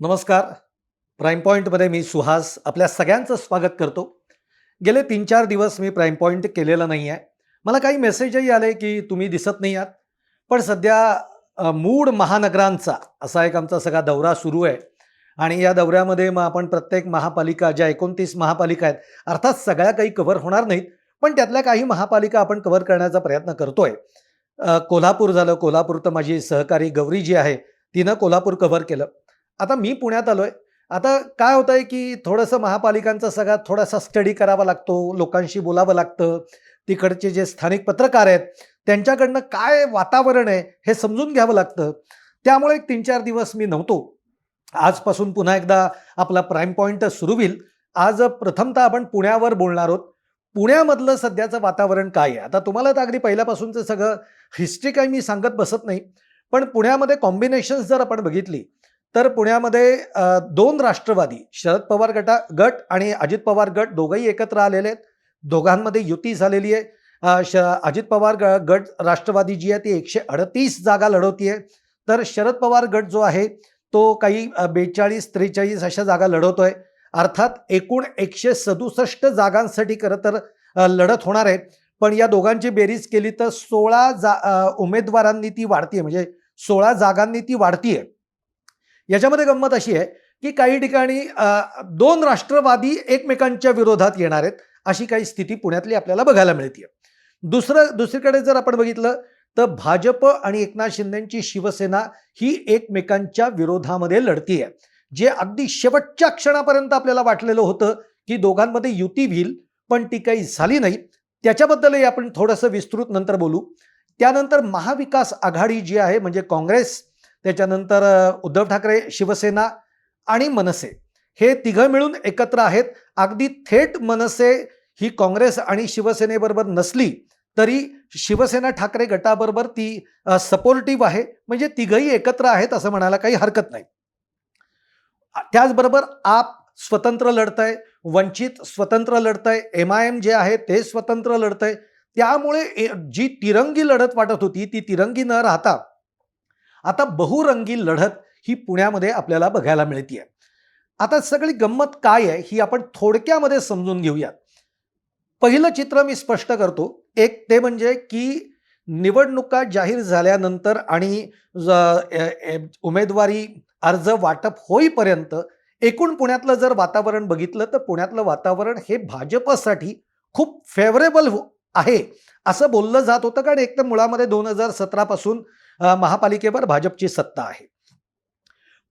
नमस्कार. प्राईम पॉईंटमध्ये मी सुहास आपल्या सगळ्यांचं स्वागत करतो. गेले तीन चार दिवस मी प्राईम पॉईंट केलेलं नाही आहे मला काही मेसेजही आले की तुम्ही दिसत नाही आहात. पण सध्या मूड महानगरांचा असा एक आमचा सगळा दौरा सुरू आहे. आणि या दौऱ्यामध्ये मग आपण प्रत्येक महापालिका ज्या एकोणतीस महापालिका आहेत अर्थात सगळ्या काही कव्हर होणार नाहीत पण त्यातल्या काही महापालिका आपण कव्हर करण्याचा प्रयत्न करतोय. आहे कोल्हापूर झालं. कोल्हापूर तर माझी सहकारी गौरी जी आहे तिनं कोल्हापूर कव्हर केलं. आता मी पुण्यात आलोय. आता काय होतं आहे की थोडंसं महापालिकांचा सगळा थोडासा स्टडी करावा लागतो लोकांशी बोलावं लागतं. तिकडचे जे स्थानिक पत्रकार आहेत त्यांच्याकडनं काय वातावरण आहे हे समजून घ्यावं लागतं. त्यामुळे एक तीन चार दिवस मी नव्हतो. आजपासून पुन्हा एकदा आपला प्राईम पॉईंट सुरू होईल. आज प्रथमतः आपण पुण्यावर बोलणार आहोत. पुण्यामधलं सध्याचं वातावरण काय आहे? आता तुम्हाला तर अगदी पहिल्यापासूनचं सगळं हिस्ट्री काही मी सांगत बसत नाही. पण पुण्यामध्ये कॉम्बिनेशन्स जर आपण बघितली तर पुण्यामध्ये दोन राष्ट्रवादी शरद पवार गटा गट आणि अजित पवार गट दोघंही एकत्र आलेले आहेत. दोघांमध्ये युती झालेली आहे. श अजित पवार ग गट राष्ट्रवादी जी आहे ती एकशे अडतीस जागा लढवतीये. तर शरद पवार गट जो आहे तो काही बेचाळीस त्रेचाळीस अशा जागा लढवतोय. अर्थात एकूण एकशे सदुसष्ट जागांसाठी खरं तर लढत होणार आहे. पण या दोघांची बेरीज केली तर सोळा जा उमेदवारांनी ती वाढतीये. म्हणजे सोळा जागांनी ती वाढतीये. याच्यामध्ये गंमत अशी आहे की काही ठिकाणी दोन राष्ट्रवादी एकमेकांच्या विरोधात येणार आहेत अशी काही स्थिती पुण्यातली आपल्याला बघायला मिळते दुसरं दुसरीकडे जर आपण बघितलं तर भाजप आणि एकनाथ शिंदेची शिवसेना ही एकमेकांच्या विरोधामध्ये लढती आहे जे अगदी शेवटच्या क्षणापर्यंत आपल्याला वाटलेलं होतं की दोघांमध्ये युती होईल पण ती काही झाली नाही. त्याच्याबद्दलही आपण थोडंसं विस्तृत नंतर बोलू. त्यानंतर महाविकास आघाडी जी आहे म्हणजे काँग्रेस त्याच्यानंतर उद्धव ठाकरे शिवसेना आणि मनसे. हे तिघं मिळून एकत्र आहेत. अगदी थेट मनसे ही काँग्रेस आणि शिवसेनेबरोबर नसली तरी शिवसेना ठाकरे गटाबरोबर ती सपोर्टिव्ह आहे. म्हणजे तिघही एकत्र आहेत असं म्हणायला काही हरकत नाही. त्याचबरोबर आप स्वतंत्र लढतंय वंचित स्वतंत्र लढतंय एम आय एम जे आहे ते स्वतंत्र लढतंय. त्यामुळे ए- जी तिरंगी लढत वाटत होती ती तिरंगी न राहता आता बहुरंगी लढत ही पुण्यामध्ये आपल्याला बघायला मिळते आता सगळी गंमत काय आहे ही आपण थोडक्यामध्ये समजून घेऊयात. पहिलं चित्र मी स्पष्ट करतो. एक ते म्हणजे की निवडणुका जाहीर झाल्यानंतर आणि उमेदवारी अर्ज वाटप होईपर्यंत एकूण पुण्यातलं जर वातावरण बघितलं तर पुण्यातलं वातावरण हे भाजपसाठी खूप फेवरेबल आहे. असं बोललं जात होतं कारण एक तर मुळामध्ये दोन हजार सतरापासून पासून महापालिकेवर भाजपची सत्ता आहे.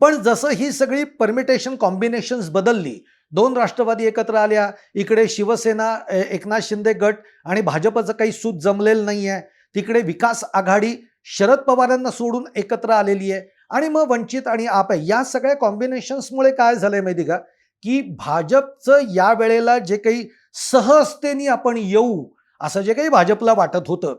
पण जसं ही सगळी परमिटेशन कॉम्बिनेशन्स बदलली दोन राष्ट्रवादी एकत्र आल्या इकडे शिवसेना एकनाथ शिंदे गट आणि भाजपचं काही सूत जमलेलं नाही आहे तिकडे विकास आघाडी शरद पवारांना सोडून एकत्र आलेली आहे. आणि मग वंचित आणि आप आहे या सगळ्या कॉम्बिनेशन्समुळे काय झालंय माहिती का? की भाजपचं या वेळेला जे काही सहजतेने आपण येऊ असं जे काही भाजपला वाटत होतं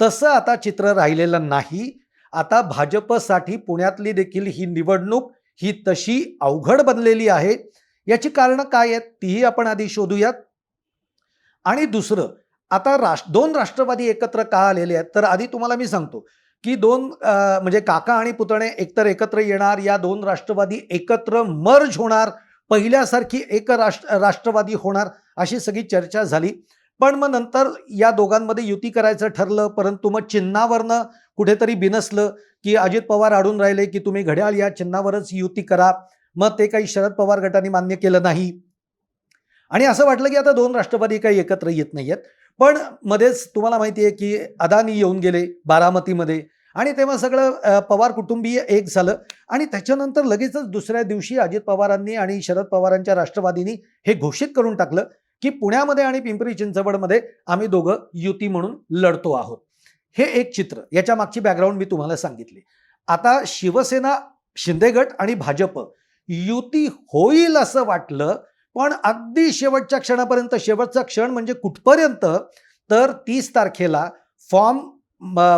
तसं आता चित्र राहिलेलं नाही. आता भाजपसाठी पुण्यातली देखील ही निवडणूक ही तशी अवघड बनलेली आहे. याची कारणं काय आहेत? तीही आपण आधी शोधूयात. आणि दुसरं आता राष्ट्र दोन राष्ट्रवादी एकत्र का आलेले आहेत? तर आधी तुम्हाला मी सांगतो की दोन म्हणजे काका आणि पुतणे एकतर एकत्र येणार या दोन राष्ट्रवादी एकत्र मर्ज होणार पहिल्यासारखी एक राष्ट्र राष्ट्रवादी होणार अशी सगळी चर्चा झाली. पण मग नंतर या दोघांमध्ये युती करायचं ठरलं परंतु मग चिन्हावरनं कुठेतरी बिनसलं की अजित पवार आढळून राहिले की तुम्ही घड्याळ या चिन्हावरच युती करा. मग ते काही शरद पवार गटाने मान्य केलं नाही. आणि असं वाटलं की आता दोन राष्ट्रवादी काही एकत्र येत नाहीयेत. पण मध्येच तुम्हाला माहिती आहे की अदानी येऊन गेले बारामतीमध्ये. आणि तेव्हा सगळं पवार कुटुंबीय एक झालं. आणि त्याच्यानंतर लगेचच दुसऱ्या दिवशी अजित पवारांनी आणि शरद पवारांच्या राष्ट्रवादींनी हे घोषित करून टाकलं की पुण्यामध्ये आणि पिंपरी चिंचवडमध्ये आम्ही दोघं युती म्हणून लढतो आहोत. हे एक चित्र. याच्या मागची बॅकग्राऊंड मी तुम्हाला सांगितली. आता शिवसेना शिंदे गट आणि भाजप युती होईल असं वाटलं पण अगदी शेवटच्या क्षणापर्यंत शेवटचा क्षण म्हणजे कुठपर्यंत तर तीस तारखेला फॉर्म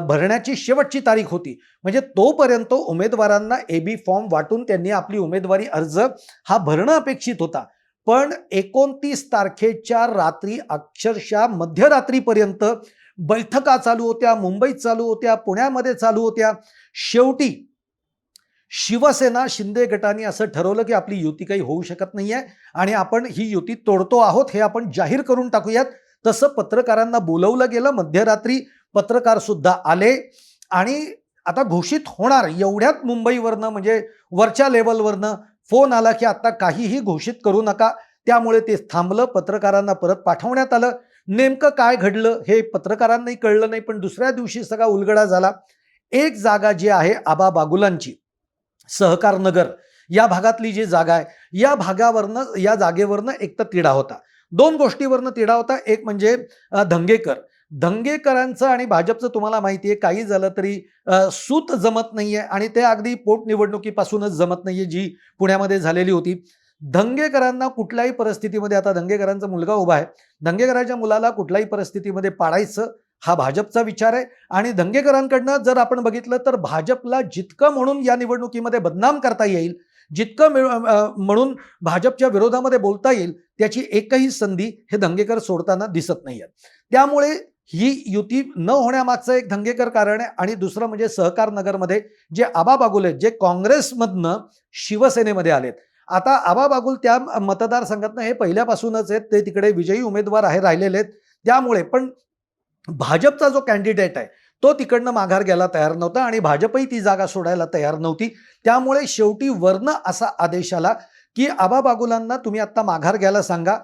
भरण्याची शेवटची तारीख होती. म्हणजे तोपर्यंत उमेदवारांना ए बी फॉर्म वाटून त्यांनी आपली उमेदवारी अर्ज हा भरणं अपेक्षित होता. पण एकोणतीस तारखेच्या रात्री अक्षरशः मध्यरात्रीपर्यंत बैठका चालू होत्या मुंबईत चालू होत्या पुण्यामध्ये चालू होत्या. शेवटी शिवसेना शिंदे गटाने असं ठरवलं की आपली युती काही होऊ शकत नाही आहे आणि आपण ही युती तोडतो आहोत हे आपण जाहीर करून टाकूयात. तसं पत्रकारांना बोलवलं गेलं मध्यरात्री पत्रकार सुद्धा आले आणि आता घोषित होणार एवढ्यात मुंबईवरनं म्हणजे वरच्या लेवलवरनं फोन आला की आता काहीही घोषित करू नका. त्यामुळे ते थांबलं पत्रकारांना परत पाठवण्यात आलं. नेमकं काय घडलं हे पत्रकारांनाही कळलं नाही पण दुसऱ्या दिवशी सगळा उलगडा झाला. एक जागा जी आहे आबा बागुलांची सहकार नगर या भागातली जी जागा आहे या भागावरनं या जागेवरनं एक तर तिढा होता. दोन गोष्टीवरनं तिढा होता. एक म्हणजे धंगेकर. धंगेकरांचं आणि भाजपचं तुम्हाला माहिती आहे काही झालं तरी सूत जमत नाहीये आणि ते अगदी पोटनिवडणुकीपासूनच जमत नाहीये जी पुण्यामध्ये झालेली होती. दंगेकरांना कुठल्याही परिस्थितीमध्ये आता दंगेकरांचा मुलगा उभा आहे धंगेकरांच्या मुलाला कुठल्याही परिस्थितीमध्ये पाडायचं हा भाजपचा विचार आहे. आणि दंगेकरांकडनं जर आपण बघितलं तर भाजपला जितकं म्हणून या निवडणुकीमध्ये बदनाम करता येईल जितकं म्हणून भाजपच्या विरोधामध्ये बोलता येईल त्याची एकही संधी हे दंगेकर सोडताना दिसत नाही त्यामुळे ही युती न होण्यामागचं एक धंगेकर कारण आहे. आणि दुसरं म्हणजे सहकार नगरमध्ये जे आबा बागुले जे काँग्रेसमधनं शिवसेनेमध्ये आलेत आता आबा बागुल त्या मतदारसंघातनं हे पहिल्यापासूनच आहेत. ते तिकडे विजयी उमेदवार आहे राहिलेले आहेत. त्यामुळे पण भाजपचा जो कॅन्डिडेट आहे तो तिकडनं माघार घ्यायला तयार नव्हता आणि भाजपही ती जागा सोडायला तयार नव्हती. त्यामुळे शेवटी वर्ण असा आदेश आला की आबा बागुलांना तुम्ही आत्ता माघार घ्यायला सांगा.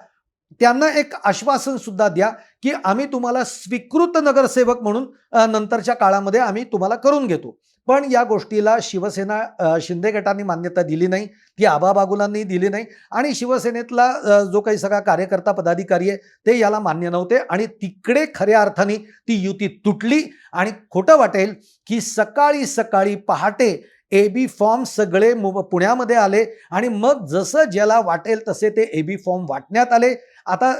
त्यांना एक आश्वासन सुद्धा द्या की आम्ही तुम्हाला स्वीकृत नगरसेवक म्हणून नंतरच्या काळामध्ये आम्ही तुम्हाला करून घेतो. पण या गोष्टीला शिवसेना शिंदे गटांनी मान्यता दिली नाही ती आबा बागुलांनी दिली नाही आणि शिवसेनेतला जो काही सगळा कार्यकर्ता पदाधिकारी आहे ते याला मान्य नव्हते आणि तिकडे खऱ्या अर्थाने ती युती तुटली आणि खोटं वाटेल की सकाळी सकाळी पहाटे ए बी फॉर्म सगळे मु- पुण्यामध्ये आले आणि मग जसं ज्याला वाटेल तसे ते ए बी फॉर्म वाटण्यात आले. आता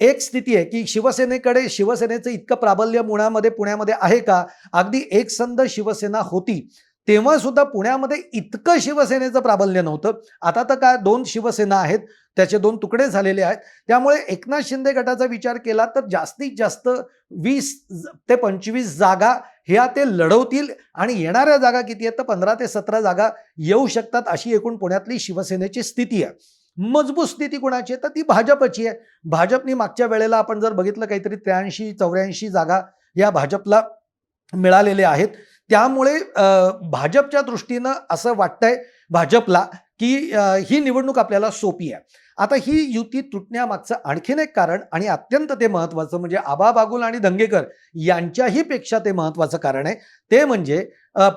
एक स्थिती आहे की शिवसेनेकडे शिवसेनेचं इतकं प्राबल्य मुळामध्ये पुण्यामध्ये आहे का? अगदी एकसंध शिवसेना होती. तेव्हा सुद्धा पुण्यामध्ये इतकं शिवसेनेचं प्राबल्य नव्हतं. आता तर काय दोन शिवसेना आहेत त्याचे दोन तुकडे झालेले आहेत. त्यामुळे एकनाथ शिंदे गटाचा विचार केला तर जास्तीत जास्त वीस ते पंचवीस जागा ह्या ते लढवतील आणि येणाऱ्या जागा किती आहेत तर पंधरा ते सतरा जागा येऊ शकतात अशी एकूण पुण्यातली शिवसेनेची स्थिती आहे. मजबूत स्थिती कुणाची आहे? तर ती भाजपची आहे. भाजपनी मागच्या वेळेला आपण जर बघितलं काहीतरी त्र्याऐंशी चौऱ्याऐंशी जागा या भाजपला मिळालेल्या आहेत. त्यामुळे भाजपच्या दृष्टीनं असं वाटतंय भाजपला की ही निवडणूक आपल्याला सोपी आहे. आता ही युती तुटण्यामागचं आणखीन एक कारण आणि अत्यंत ते महत्त्वाचं म्हणजे आबा बागुल आणि दंगेकर यांच्याही पेक्षा ते महत्त्वाचं कारण आहे. ते म्हणजे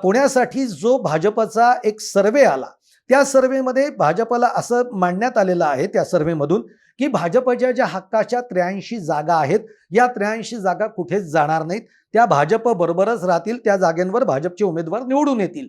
पुण्यासाठी जो भाजपचा एक सर्वे आला त्या सर्वेमध्ये भाजपला असं मांडण्यात आलेलं आहे त्या सर्वेमधून की भाजपच्या ज्या हक्काच्या त्र्याऐंशी जागा आहेत या त्र्याऐंशी जागा कुठेच जाणार नाहीत? त्या भाजप बरोबरच राहतील त्या जागेंवर भाजपचे उमेदवार निवडून येतील.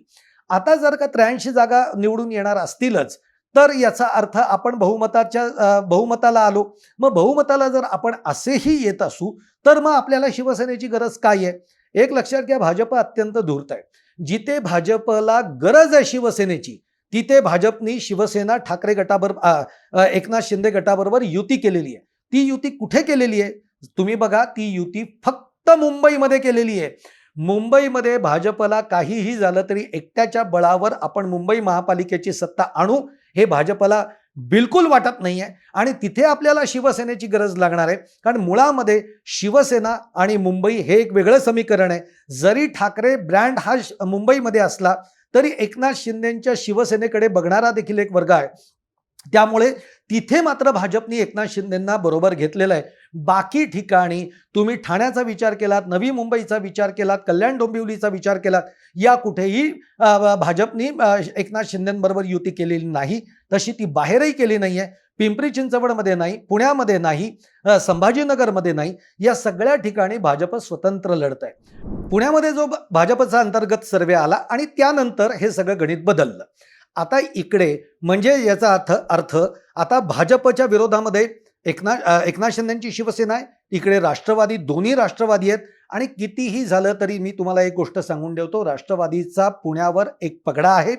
आता जर का त्र्याऐंशी जागा निवडून येणार असतीलच तर याचा अर्थ आपण बहुमताच्या बहुमताला आलो. मग बहुमताला जर आपण असेही येत असू तर मग आपल्याला शिवसेनेची गरज काय आहे? एक लक्षात घ्या भाजप अत्यंत धूर्त आहे. जिथे भाजपला गरज आहे शिवसेनेची तिथे भाजपनी शिवसेना ठाकरे गटाबरोबर एकनाथ शिंदे गटाबरोबर युती केलेली आहे. ती युती कुठे केलेली आहे? तुम्ही बघा ती युती फक्त मुंबईमध्ये केलेली आहे. मुंबईमध्ये भाजपला काहीही झालं तरी एकट्याच्या बळावर आपण मुंबई महापालिकेची सत्ता आणू हे भाजपला बिलकुल वाटत नाही आहे. आणि तिथे आपल्याला शिवसेनेची गरज लागणार आहे. कारण मुळामध्ये शिवसेना आणि मुंबई हे एक वेगळं समीकरण आहे. जरी ठाकरे ब्रँड हा श- मुंबईमध्ये असला तरी एकनाथ शिंदेच्या शिवसेनेकडे बघणारा देखील एक वर्ग आहे. त्यामुळे तिथे मात्र भाजपनी एकनाथ शिंदेंना बरोबर घेतलेलं आहे. बाकी ठिकाणी तुम्ही ठाण्याचा विचार केलात नवी मुंबईचा विचार केलात कल्याण डोंबिवलीचा विचार केलात या कुठेही भाजपनी एकनाथ शिंदेबरोबर युती केलेली नाही. तशी ती बाहेरही केली नाही आहे पिंपरी चिंचवडमध्ये नाही पुण्यामध्ये नाही संभाजीनगरमध्ये नाही. या सगळ्या ठिकाणी भाजप स्वतंत्र लढत आहे पुण्यामध्ये जो भाजपचा अंतर्गत सर्वे आला आणि त्यानंतर हे सगळं गणित बदललं. आता इकडे म्हणजे याचा अर्थ अर्थ आता भाजपच्या विरोधामध्ये एकनाथ एकनाथ शिंदेची शिवसेना आहे. इकडे राष्ट्रवादी दोन्ही राष्ट्रवादी आहेत. आणि कितीही झालं तरी मी तुम्हाला एक गोष्ट सांगून ठेवतो राष्ट्रवादीचा पुण्यावर एक पगडा आहे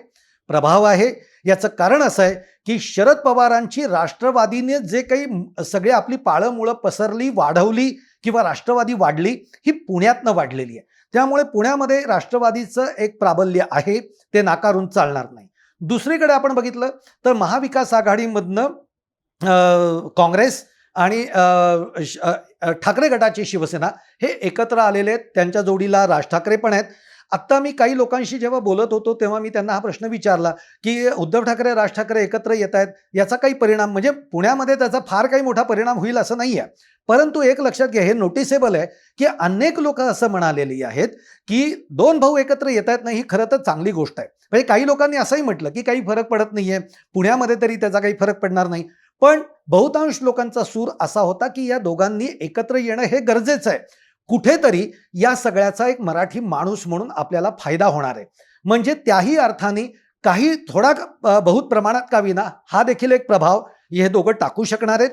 प्रभाव आहे. याचं कारण असं आहे की शरद पवारांची राष्ट्रवादीने जे काही सगळे आपली पाळंमुळं पसरली वाढवली किंवा राष्ट्रवादी वाढली ही पुण्यातनं वाढलेली आहे. त्यामुळे पुण्यामध्ये राष्ट्रवादीचं एक प्राबल्य आहे ते नाकारून चालणार नाही. दुसरीकडे आपण बघितलं तर महाविकास आघाडीमधनं काँग्रेस आणि ठाकरे गटाची शिवसेना हे एकत्र आलेले आहेत त्यांच्या जोडीला राज ठाकरे पण आहेत. आत्ता मी काही लोकांशी जेव्हा बोलत होतो तेव्हा मी त्यांना हा प्रश्न विचारला की उद्धव ठाकरे राज ठाकरे एकत्र येत आहेत याचा काही परिणाम म्हणजे पुण्यामध्ये त्याचा फार काही मोठा परिणाम होईल असं नाही आहे परंतु एक लक्षात घ्या हे नोटिसेबल आहे की अनेक लोक असं म्हणालेली आहेत की दोन भाऊ एकत्र येत आहेत नाही ही खरं तर चांगली गोष्ट आहे. म्हणजे काही लोकांनी असंही म्हटलं की काही फरक पडत नाही आहे पुण्यामध्ये तरी त्याचा काही फरक पडणार नाही. पण बहुतांश लोकांचा सूर असा होता की या दोघांनी एकत्र येणं हे गरजेचं आहे. कुठेतरी या सगळ्याचा एक मराठी माणूस म्हणून आपल्याला फायदा होणार आहे. म्हणजे त्याही अर्थाने काही थोडा बहुत प्रमाणात का विना हा देखील एक प्रभाव हे दोघं टाकू शकणार आहेत.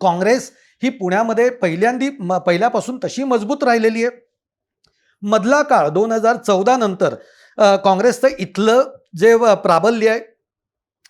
काँग्रेस ही पुण्यामध्ये पहिल्यांदी म- पहिल्यापासून तशी मजबूत राहिलेली आहे. मधला काळ दोन हजार चौदा नंतर काँग्रेसचं इथलं जे व- प्राबल्य आहे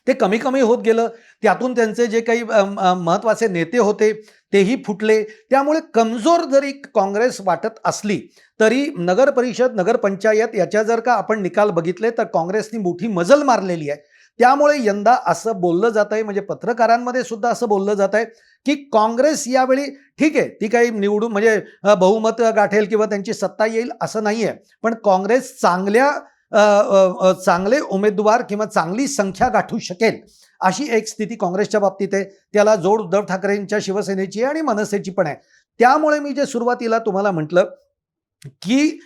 ते कमी कमी होत गेलं. त्यातून त्यांचे जे काही महत्त्वाचे नेते होते तेही फुटले. त्यामुळे कमजोर जरी काँग्रेस वाटत असली तरी नगर परिषद नगरपंचायत याच्या जर का आपण निकाल बघितले तर काँग्रेसनी मोठी मजल मारलेली आहे. त्यामुळे यंदा असं बोललं जात आहे म्हणजे पत्रकारांमध्ये सुद्धा असं बोललं जात आहे की काँग्रेस यावेळी ठीक आहे ती काही निवडून म्हणजे बहुमत गाठेल किंवा त्यांची सत्ता येईल असं नाही आहे पण काँग्रेस चांगल्या चांगले उमेदवार किंवा चांगली संख्या गाठू शकेल अशी एक स्थिती काँग्रेसच्या बाबतीत आहे. त्याला जोड उद्धव ठाकरेंच्या शिवसेनेची आणि मनसेची पण आहे. त्यामुळे मी जे सुरुवातीला तुम्हाला म्हटलं की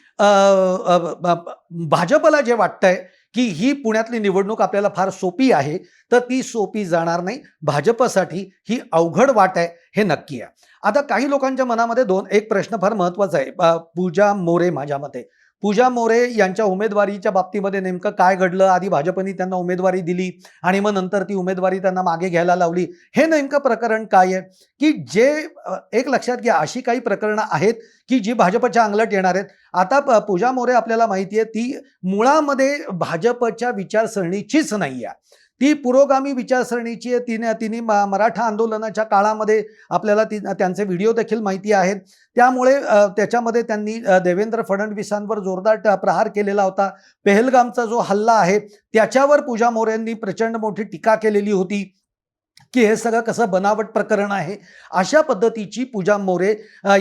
भाजपला जे वाटतंय की ही पुण्यातली निवडणूक आपल्याला फार सोपी आहे तर ती सोपी जाणार नाही. भाजपसाठी ही अवघड वाट आहे हे नक्की आहे. आता काही लोकांच्या मनामध्ये दोन एक प्रश्न फार महत्त्वाचा आहे. पूजा मोरे माझ्या मते. पूजा मोरे यांच्या उमेदवारीच्या बाबतीमध्ये नेमकं काय घडलं? आधी भाजपनी त्यांना उमेदवारी दिली आणि मग नंतर ती उमेदवारी त्यांना मागे घ्यायला लावली. हे नेमकं प्रकरण काय आहे? की जे एक लक्षात घ्या अशी काही प्रकरणं आहेत की जी भाजपच्या अंगलट येणार आहेत. आता पूजा मोरे आपल्याला माहिती आहे ती मुळामध्ये भाजपच्या विचारसरणीचीच नाही आहे ती पुरोगामी विचारसरणीची आहे. तिने तिने म- मराठा आंदोलनाच्या काळामध्ये आपल्याला ती त्यांचे व्हिडिओ देखील माहिती आहेत. त्यामुळे त्याच्यामध्ये त्यांनी देवेंद्र फडणवीसांवर जोरदार ट- प्रहार केलेला होता. पेहलगामचा जो हल्ला आहे त्याच्यावर पूजा मोरेंनी प्रचंड मोठी टीका केलेली होती. की हे सगळं कसं बनावट प्रकरण आहे? अशा पद्धतीची पूजा मोरे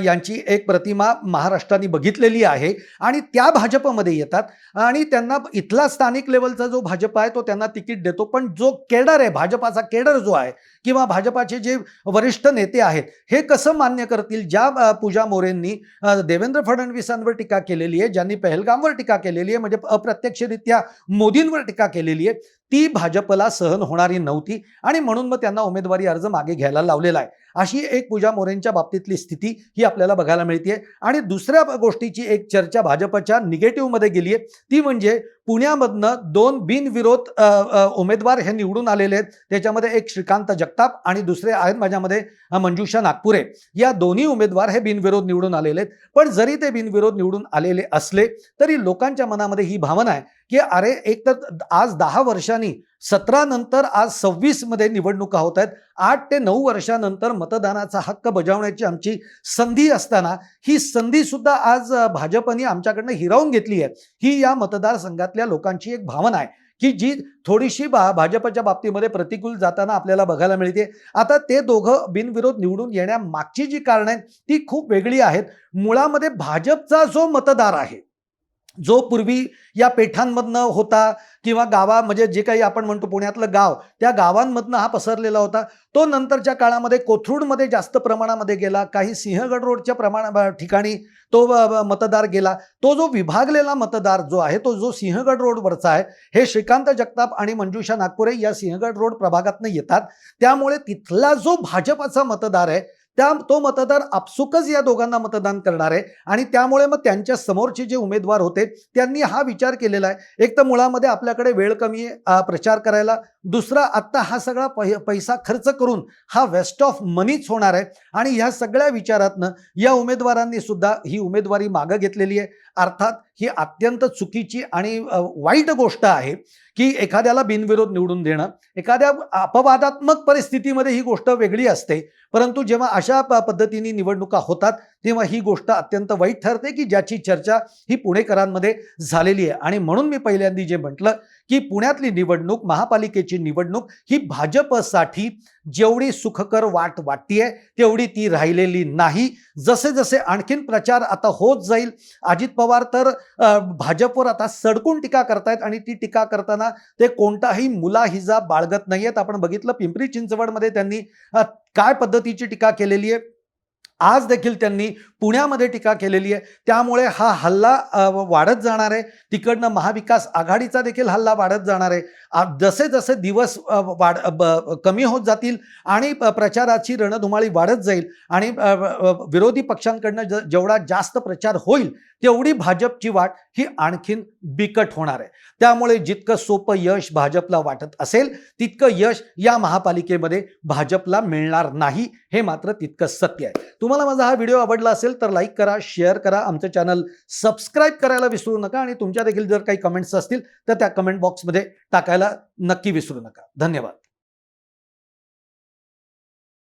यांची एक प्रतिमा महाराष्ट्राने बघितलेली आहे आणि त्या भाजपमध्ये येतात. आणि त्यांना इथला स्थानिक लेवलचा जो भाजप आहे तो त्यांना तिकीट देतो. पण जो केडर आहे भाजपाचा केडर जो आहे किंवा भाजपाचे जे वरिष्ठ नेते आहेत हे कसं मान्य करतील? ज्या पूजा मोरेंनी देवेंद्र फडणवीसांवर टीका केलेली आहे ज्यांनी पहलगामवर टीका केलेली आहे म्हणजे अप्रत्यक्षरित्या मोदींवर टीका केलेली आहे ती भाजपला सहन होणारी नव्हती आणि म्हणून मग त्यांना उमेदवारी अर्ज मागे घ्यायला लावलेला आहे. अशी एक पूजा मोरेंच्या बाबतीतली स्थिती ही आपल्याला बघायला मिळते आणि दुसऱ्या गोष्टीची एक चर्चा भाजपच्या निगेटिव्हमध्ये गेली आहे ती म्हणजे पुण्यामधनं दोन बिनविरोध उमेदवार हे निवडून आलेले आहेत. त्याच्यामध्ये एक श्रीकांत जगताप आणि दुसरे आहेत माझ्यामध्ये मंजुषा नागपुरे. या दोन्ही उमेदवार हे बिनविरोध निवडून आलेले आहेत. पण जरी ते बिनविरोध निवडून आलेले असले तरी लोकांच्या मनामध्ये ही भावना आहे की अरे एक तर आज दहा वर्षांनी सतरा नंतर आज सव्वीसमध्ये निवडणुका होत आहेत. आठ ते नऊ वर्षानंतर मतदानाचा हक्क बजावण्याची आमची संधी असताना ही संधी सुद्धा आज भाजपने आमच्याकडनं हिरावून घेतली आहे. ही या मतदारसंघातल्या लोकांची एक भावना आहे की जी थोडीशी बा भाजपच्या बाबतीमध्ये प्रतिकूल जाताना आपल्याला बघायला मिळते. आता ते दोघं बिनविरोध निवडून येण्यामागची जी कारणं आहेत ती खूप वेगळी आहेत. मुळामध्ये भाजपचा जो मतदार आहे जो पूर्वी या पेठांमधनं होता किंवा गावा म्हणजे जे काही आपण म्हणतो पुण्यातलं गाव त्या गावांमधनं हा पसरलेला होता. तो नंतरच्या काळामध्ये कोथरूडमध्ये जास्त प्रमाणामध्ये गेला. काही सिंहगड रोडच्या प्रमाण ठिकाणी तो मतदार गेला. तो जो विभागलेला मतदार जो आहे तो जो सिंहगड रोडवरचा आहे हे श्रीकांत जगताप आणि मंजुषा नागपुरे या सिंहगड रोड प्रभागातनं येतात. त्यामुळे तिथला जो भाजपाचा मतदार आहे त्या तो मतदार आपसुकच या दोघांना मतदान करणार आहे. आणि त्यामुळे मग त्यांच्या समोरचे जे उमेदवार होते त्यांनी हा विचार केलेला आहे. एक तर मुळामध्ये आपल्याकडे वेळ कमी आहे प्रचार करायला. दुसरा आत्ता हा सगळा पै पैसा खर्च करून हा वेस्ट ऑफ मनीच होणार आहे. आणि ह्या सगळ्या विचारातनं या उमेदवारांनी सुद्धा ही उमेदवारी मागं घेतलेली आहे. अर्थात ही अत्यंत चुकीची आणि वाईट गोष्ट आहे की एखाद्याला बिनविरोध निवडून देणं. एखाद्या अपवादात्मक परिस्थितीमध्ये ही गोष्ट वेगळी असते. परंतु जेव्हा अशा प- पद्धतीने निवडणुका होतात तेव्हा ही गोष्ट अत्यंत वाईट ठरते की ज्याची चर्चा ही पुणेकरांमध्ये झालेली आहे. आणि म्हणून मी पहिल्यांदा जे म्हटलं की पुण्यातली निवडणूक महापालिकेची निवडणूक ही भाजपसाठी जेवढी सुखकर वाट वाटतीये तेवढी ती राहिलेली नाही. जसे जसे आणखीन प्रचार आता होत जाईल अजित पवार तर भाजपवर आता सडकून टीका करतायत आणि ती टीका करताना ते कोणताही मुलाहिजा बाळगत नाहीयेत. आपण बघितलं पिंपरी चिंचवडमध्ये त्यांनी काय पद्धतीची टीका केलेली आहे? आज देखील त्यांनी पुण्यामध्ये टीका केलेली आहे. त्यामुळे हा हल्ला वाढत जाणार आहे. तिकडनं महाविकास आघाडीचा देखील हल्ला वाढत जाणार आहे. जसे जसे दिवस वाढ ब- कमी होत जातील आणि प- प्रचाराची रणधुमाळी वाढत जाईल आणि विरोधी पक्षांकडनं ज- जेवढा जास्त प्रचार होईल तेवढी भाजपची वाट ही आणखीन बिकट होणार आहे. त्यामुळे जितकं सोपं यश भाजपला वाटत असेल तितकं यश या महापालिकेमध्ये भाजपला मिळणार नाही हे मात्र तितकं सत्य आहे. तुम्हाला माझा हा व्हिडिओ आवडला असेल तर लाईक करा शेअर करा आमचं चॅनल सबस्क्राईब करायला विसरू नका आणि तुमच्या देखील जर काही कमेंट्स असतील तर त्या कमेंट बॉक्समध्ये टाकायला नक्की विसरू नका. धन्यवाद.